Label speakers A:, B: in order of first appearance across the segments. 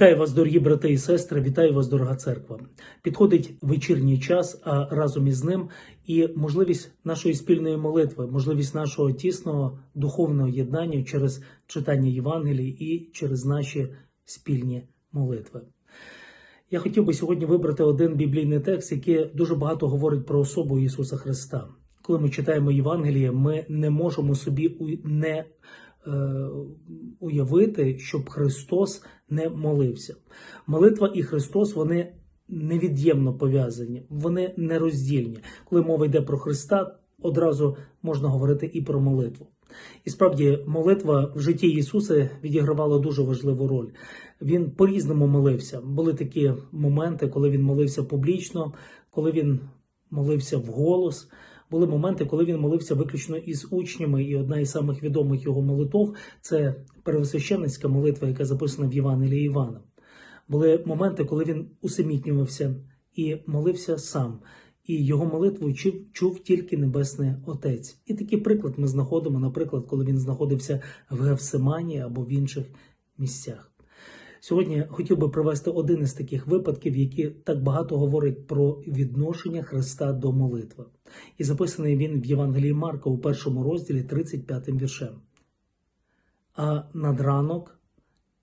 A: Вітаю вас, дорогі брати і сестри, вітаю вас, дорога церква. Підходить вечірній час, а разом із ним і можливість нашої спільної молитви, можливість нашого тісного духовного єднання через читання Євангелії і через наші спільні молитви. Я хотів би сьогодні вибрати один біблійний текст, який дуже багато говорить про особу Ісуса Христа. Коли ми читаємо Євангеліє, ми не можемо собі не уявити, щоб Христос не молився. Молитва і Христос вони невід'ємно пов'язані, вони нероздільні. Коли мова йде про Христа, одразу можна говорити і про молитву. І справді молитва в житті Ісуса відігравала дуже важливу роль. Він по-різному молився. Були такі моменти, коли він молився публічно, коли він молився вголос. Були моменти, коли він молився виключно із учнями, і одна із самих відомих його молитов це первосвященницька молитва, яка записана в Євангелії Івана. Були моменти, коли він усамітнювався і молився сам, і його молитву чув, чув тільки Небесний Отець. І такий приклад ми знаходимо, наприклад, коли він знаходився в Гевсимані або в інших місцях. Сьогодні хотів би привести один із таких випадків, які так багато говорять про відношення Христа до молитви. І записаний він в Євангелії Марка у першому розділі 35 віршем. А над ранок,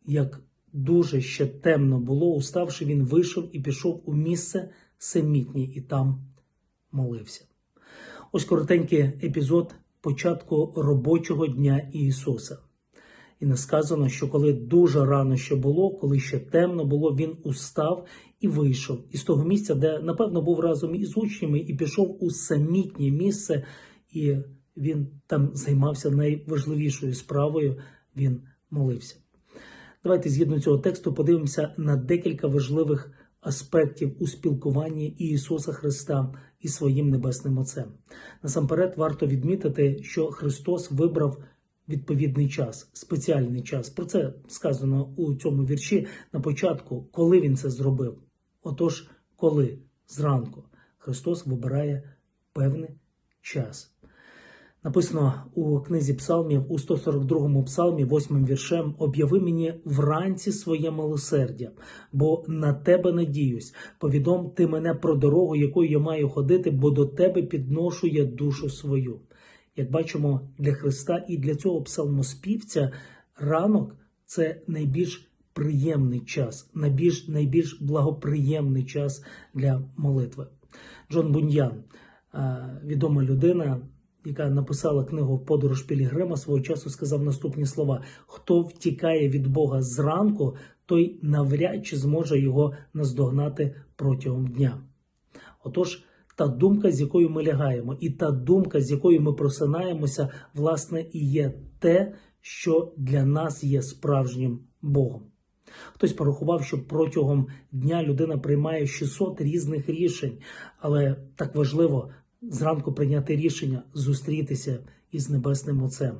A: як дуже ще темно було, уставши, він вийшов і пішов у місце самітнє і там молився. Ось коротенький епізод початку робочого дня Ісуса. І не сказано, що коли дуже рано ще було, коли ще темно було, він устав і вийшов із того місця, де, напевно, був разом із учнями, і пішов у самітнє місце, і він там займався найважливішою справою він молився. Давайте згідно цього тексту подивимося на декілька важливих аспектів у спілкуванні Ісуса Христа і своїм небесним Отцем. Насамперед, варто відмітити, що Христос вибрав відповідний час, спеціальний час. Про це сказано у цьому вірші на початку, коли він це зробив. Отож, коли зранку Христос вибирає певний час. Написано у книзі Псалмів у 142 псалмі, 8 віршем: Об'яви мені вранці своє милосердя, бо на тебе надіюсь. Повідом ти мене про дорогу, якою я маю ходити, бо до тебе підношу я душу свою. Як бачимо, для Христа і для цього псалмоспівця ранок це найбільш приємний час, найбільш, найбільш благоприємний час для молитви. Джон Буньян, е, відома людина, яка написала книгу Подорож Пілігрима, свого часу сказав наступні слова: хто втікає від Бога зранку, той навряд чи зможе його наздогнати протягом дня. Отож, та думка, з якою ми лягаємо, і та думка, з якою ми просинаємося, власне, і є те, що для нас є справжнім Богом. Хтось порахував, що протягом дня людина приймає 600 різних рішень, але так важливо зранку прийняти рішення зустрітися із Небесним Отцем.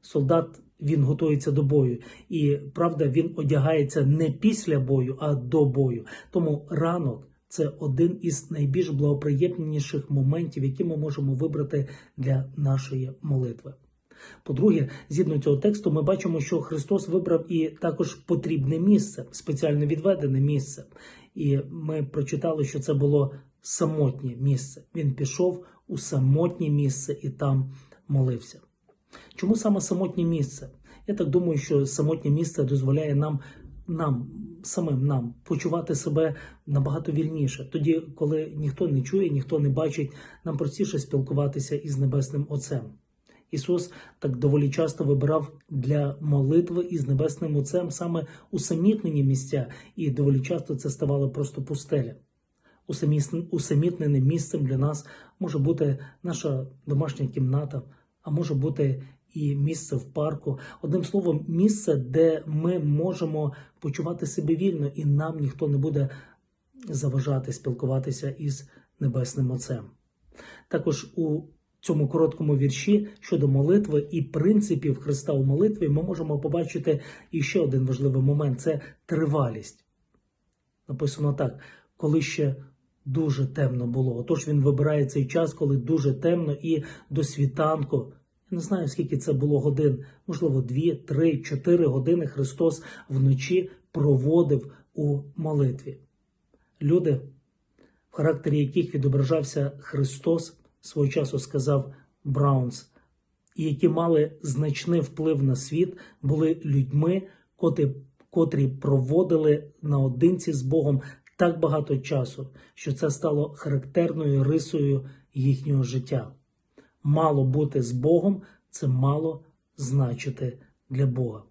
A: Солдат він готується до бою, і правда, він одягається не після бою, а до бою. Тому ранок це один із найбільш благоприємніших моментів, які ми можемо вибрати для нашої молитви. По-друге, згідно цього тексту, ми бачимо, що Христос вибрав і також потрібне місце, спеціально відведене місце. І ми прочитали, що це було самотнє місце. Він пішов у самотнє місце і там молився. Чому саме самотнє місце? Я так думаю, що самотнє місце дозволяє нам, нам, самим нам почувати себе набагато вільніше. Тоді, коли ніхто не чує, ніхто не бачить, нам простіше спілкуватися із Небесним Отцем. Ісус так доволі часто вибирав для молитви із Небесним Отцем саме усамітнені місця, і доволі часто це ставало просто пустеля. Усамітненим місцем для нас може бути наша домашня кімната, а може бути і місце в парку. Одним словом, місце, де ми можемо почувати себе вільно, і нам ніхто не буде заважати спілкуватися із Небесним Отцем. Також у цьому короткому вірші щодо молитви і принципів Христа у молитві ми можемо побачити іще один важливий момент це тривалість. Написано так, коли ще дуже темно було. Отож він вибирає цей час, коли дуже темно, і до світанку. Я не знаю, скільки це було годин, можливо, дві, три, чотири години Христос вночі проводив у молитві. Люди, в характері яких відображався Христос, свого часу сказав Браунс, і які мали значний вплив на світ, були людьми, котрі, котрі проводили наодинці з Богом так багато часу, що це стало характерною рисою їхнього життя. Мало бути з Богом це мало значити для Бога.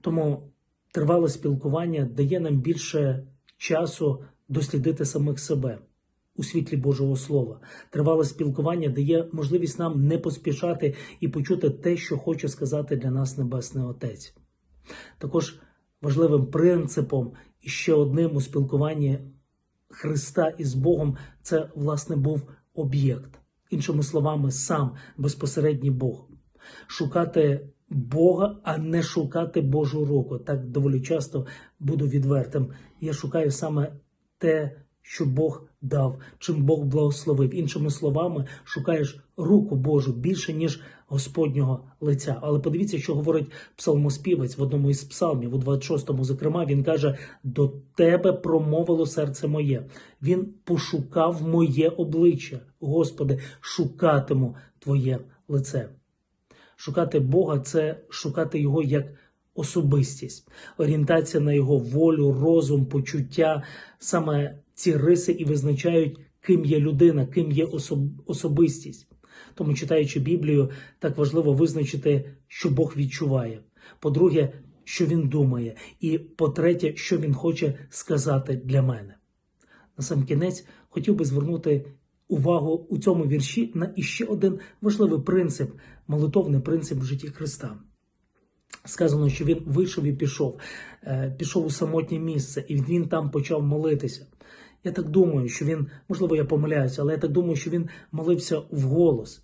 A: Тому тривале спілкування дає нам більше часу дослідити самих себе у світлі Божого Слова. Тривале спілкування дає можливість нам не поспішати і почути те, що хоче сказати для нас Небесний Отець. Також важливим принципом і ще одним у спілкуванні Христа із Богом це, власне, був об'єкт. Іншими словами, сам безпосередній Бог. Шукати Бога, а не шукати Божу руку. Так доволі часто буду відвертим. Я шукаю саме те, що Бог дав, чим Бог благословив. Іншими словами, шукаєш руку Божу більше, ніж Господнього лиця. Але подивіться, що говорить псалмоспівець в одному із псалмів, у 26-му, зокрема, він каже: До тебе промовило серце моє. Він пошукав моє обличчя. Господи, шукатиму Твоє лице. Шукати Бога це шукати Його як особистість, орієнтація на Його волю, розум, почуття. Саме ці риси і визначають, ким є людина, ким є особ- особистість. Тому, читаючи Біблію, так важливо визначити, що Бог відчуває. По-друге, що він думає, і по-третє, що він хоче сказати для мене. На сам кінець хотів би звернути увагу у цьому вірші на іще один важливий принцип, молитовний принцип в житті Христа. Сказано, що він вийшов і пішов, е, пішов у самотнє місце, і він там почав молитися. Я так думаю, що він, можливо, я помиляюся, але я так думаю, що він молився вголос.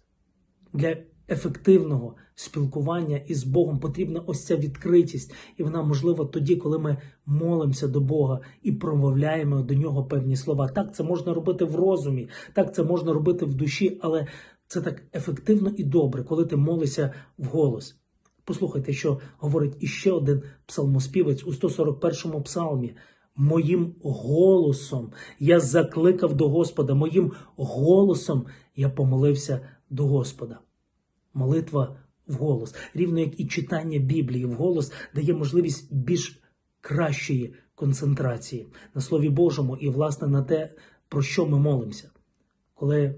A: Для ефективного спілкування із Богом потрібна ось ця відкритість, і вона можлива тоді, коли ми молимося до Бога і промовляємо до нього певні слова. Так, це можна робити в розумі, так це можна робити в душі, але це так ефективно і добре, коли ти молишся вголос. Послухайте, що говорить іще один псалмоспівець у 141-му псалмі. Моїм голосом я закликав до Господа, моїм голосом я помолився до Господа. Молитва вголос, рівно як і читання Біблії вголос, дає можливість більш кращої концентрації на Слові Божому і, власне, на те, про що ми молимося. Коли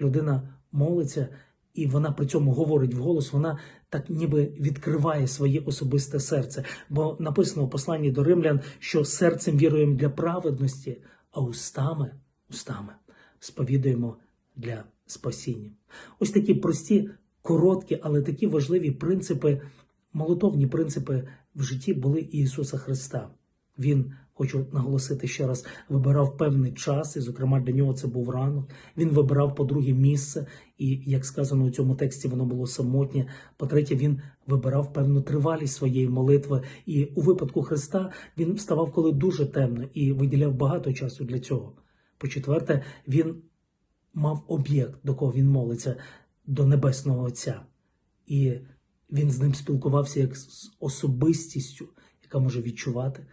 A: людина молиться, і вона при цьому говорить вголос, вона так ніби відкриває своє особисте серце. Бо написано у посланні до римлян, що серцем віруємо для праведності, а устами, устами сповідуємо для спасіння. Ось такі прості, короткі, але такі важливі принципи, молитовні принципи в житті були Ісуса Христа. Він, хочу наголосити ще раз, вибирав певний час, і, зокрема, для нього це був ранок. Він вибирав по-друге місце, і, як сказано у цьому тексті, воно було самотнє. По-третє, він вибирав певну тривалість своєї молитви. І у випадку Христа він вставав, коли дуже темно, і виділяв багато часу для цього. По-четверте, він мав об'єкт, до кого він молиться, до Небесного Отця. І він з ним спілкувався як з особистістю, яка може відчувати,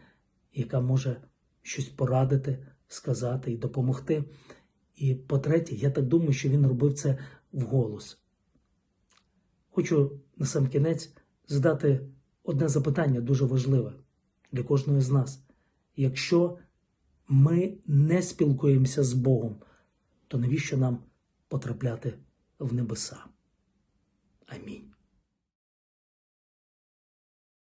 A: яка може щось порадити, сказати і допомогти. І по-третє, я так думаю, що він робив це вголос. Хочу на сам кінець задати одне запитання дуже важливе для кожного з нас. Якщо ми не спілкуємося з Богом, то навіщо нам потрапляти в небеса? Амінь.